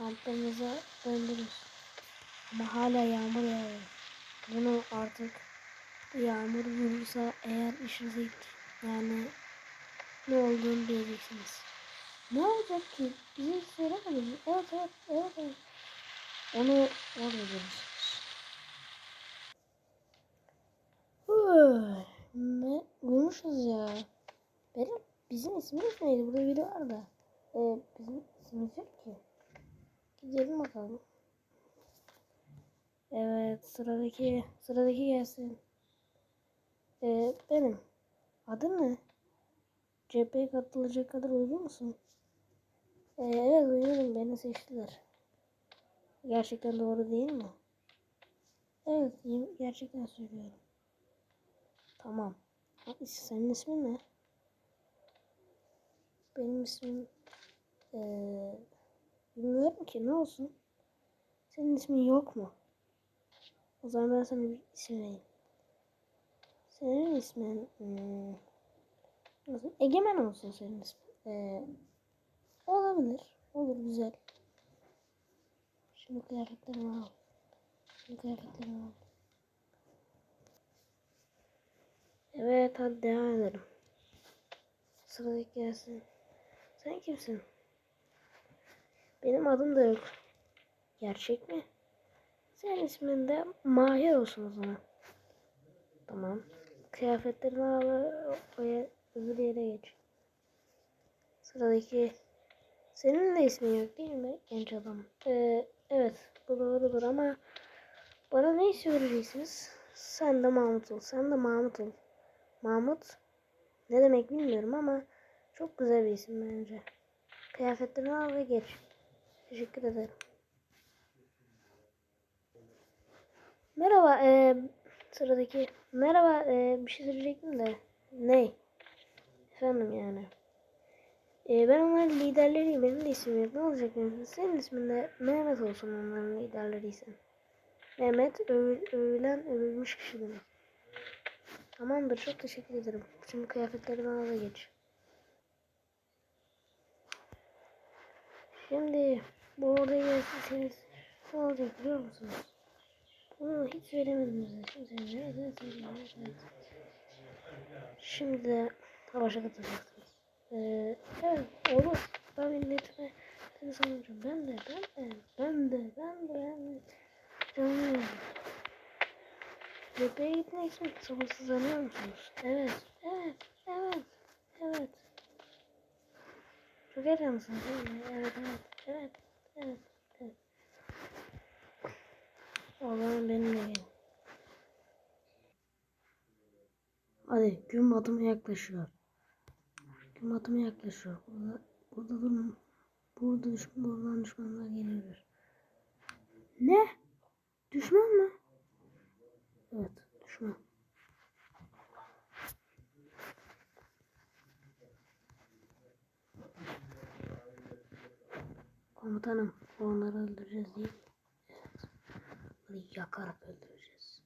kampımıza döndürürüz. Ama hala yağmur yağıyor. Bunu artık yağmur vurursa eğer işinize. Yani ne olduğunu bileceksiniz. Ne olacak ki? Bize hiç söylemediniz. Evet evet evet evet. Onu orada. Hıh, Ne bulmuşuz ya. Benim bizim ismimiz neydi? Burada biri var da. Ee, bizim ismimiz yok ki. Gidelim bakalım. Evet sıradaki sıradaki gelsin. Ee, benim. Adın ne? Cepheye katılacak kadar uygun musun? Ee, evet uygunum beni seçtiler. Gerçekten doğru değil mi? Evet gerçekten söylüyorum. Tamam. Senin ismin ne? Benim ismim ee, bilmiyorum ki ne olsun. Senin ismin yok mu? O zaman ben sana bir isim vereyim. Senin ismin hmm? Egemen olsun senin ismin. Ee, olabilir. Olur güzel. Şimdi kıyafetlerimi al. Şimdi kıyafetlerimi al. Evet hadi devam edelim. Sıradaki gelsin. Sen kimsin? Benim adım da yok. Gerçek mi? Senin ismin de Mahir olsun o zaman. Tamam. Kıyafetlerini al oraya öbür yere geç. Sıradaki senin de ismin yok değil mi genç adam? Ee, evet bu doğrudur ama bana ne iş vereceksiniz? Sen de Mahmut ol. Sen de Mahmut ol. Mahmut ne demek bilmiyorum ama çok güzel bir isim bence. Kıyafetlerini al ve geç. Teşekkür ederim. Merhaba, eee sıradaki. Merhaba, eee bir şey söyleyecektim de. Ne? Efendim yani. Eee ben onların liderleriyim. Benim de ismim yok. Ne olacak benim? Senin ismin de Mehmet olsun onların liderleriysen. Mehmet övül, övülen övülmüş kişi demek. Tamamdır, çok teşekkür ederim. Şimdi kıyafetlerimi al ve geç. Şimdi bu orada gelseniz ne olacak biliyor musunuz? Bunu hiç söylemedim size. Şimdi, de savaşa katılacaksınız. Ee, evet olur. Ben milletime seni sanırım. Ben de, ben de, ben de, ben de, ben de. Canım. Cepheye gitmek için sabırsızlanıyor musunuz? Evet, evet, evet, evet. Çok heyecanlısınız değil mi? Evet, evet, evet, evet, evet. O benimle gelin. Hadi gün batımı yaklaşıyor. Gün batımı yaklaşıyor. Burada, burada durun. Burada düşman, buradan düşmanlar gelebilir. Ne? Düşman mı? Evet, düşman. Komutanım, onları öldüreceğiz değil? Evet. Onları yakarak öldüreceğiz.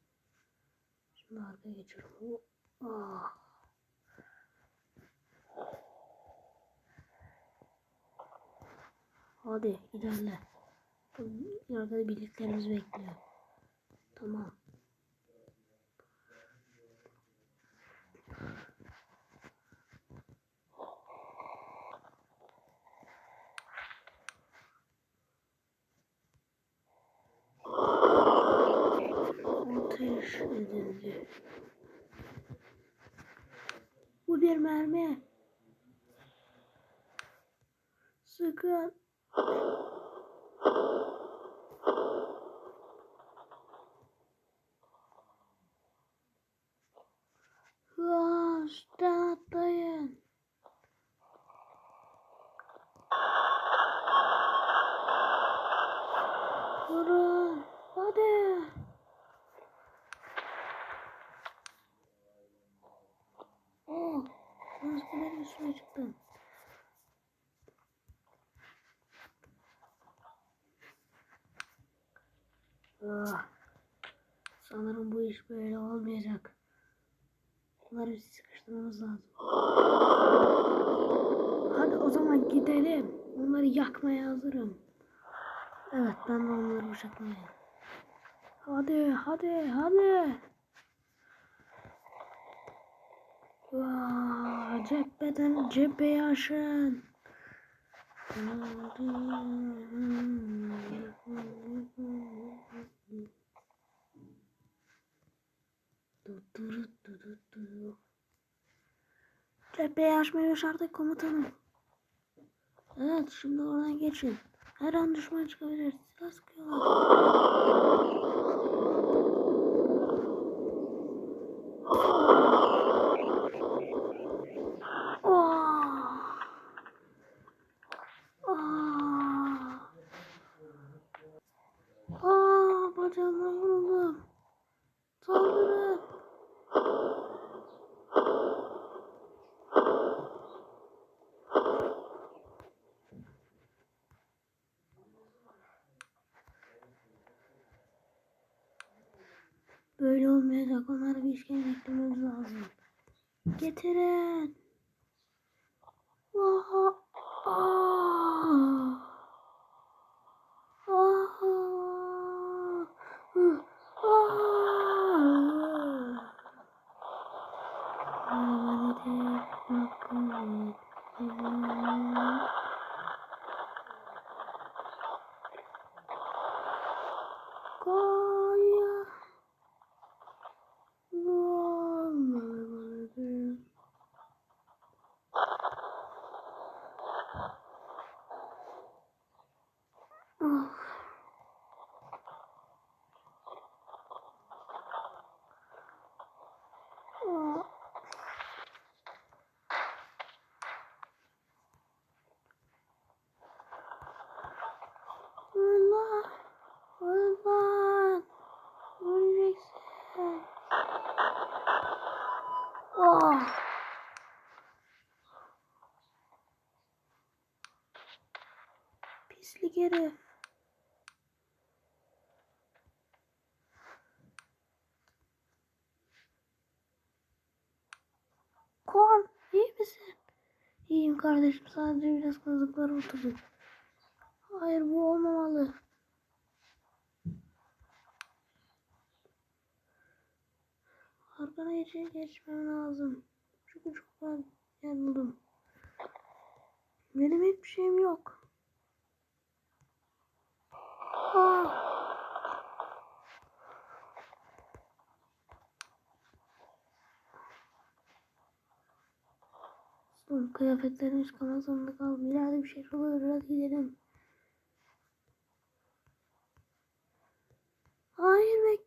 Şimdi arkaya geçiyorum. Ah. Hadi ilerle. Arkada birliklerimiz bekliyor. Tamam. Ateş edildi. Bu bir mermi. Sıkın. Sanırım bu iş böyle olmayacak. Bunları sıkıştırmamız lazım. Hadi o zaman gidelim. Onları yakmaya hazırım. Evet ben de onları bıçaklayayım. Hadi hadi hadi. Vaa, cepheden cepheye aşın. Cepheyi aşmayı başardık komutanım. Evet şimdi oradan geçin. Her an düşman çıkabilir. Silah sıkıyorlar. Böyle olmayacak. Onlara bir işkence beklememiz lazım. Getirin. Aha. Aa. Pislik herif. Korn, iyi misin? İyiyim kardeşim. Sadece biraz kazıklar oturdum. Hayır bu olmamalı. Arkana geçe geçmem lazım. Çünkü çok ben yanıldım. Benim hiçbir şeyim yok. Aa. Son kıyafetlerimi çıkarmak zorunda kaldım. İleride bir şey olur. Hadi gidelim. Hayır bekle.